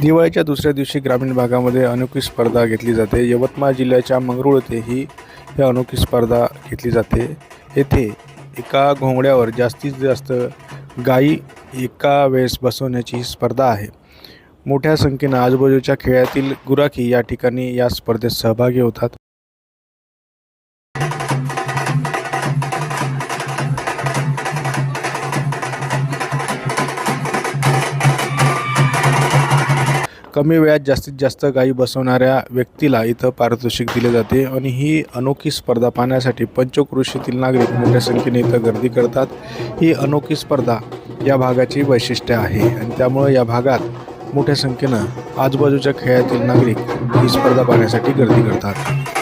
दिवाळीच्या दुसऱ्या दिवशी ग्रामीण भागामध्ये अनोखी स्पर्धा घेतली जाते. यवतमाळ जिल्ह्याच्या मंगरूळ येथे ही ही अनोखी स्पर्धा घेतली जाते. येथे एका घोंगड्यावर जास्तीत जास्त गायी एका वेळेस बसवण्याची ही स्पर्धा आहे. मोठ्या संख्येनं आजूबाजूच्या खेळातील गुराखी या ठिकाणी या स्पर्धेत सहभागी होतात. कमी वेळात जास्तीत जास्त गायी बसवणाऱ्या व्यक्तीला इथं पारितोषिक दिले जाते आणि ही अनोखी स्पर्धा पाहण्यासाठी पंचकृषीतील नागरिक मोठ्या संख्येने इथं गर्दी करतात. ही अनोखी स्पर्धा या भागाची वैशिष्ट्य आहे आणि त्यामुळं या भागात मोठ्या संख्येनं आजूबाजूच्या खेळातील नागरिक ही स्पर्धा पाहण्यासाठी गर्दी करतात.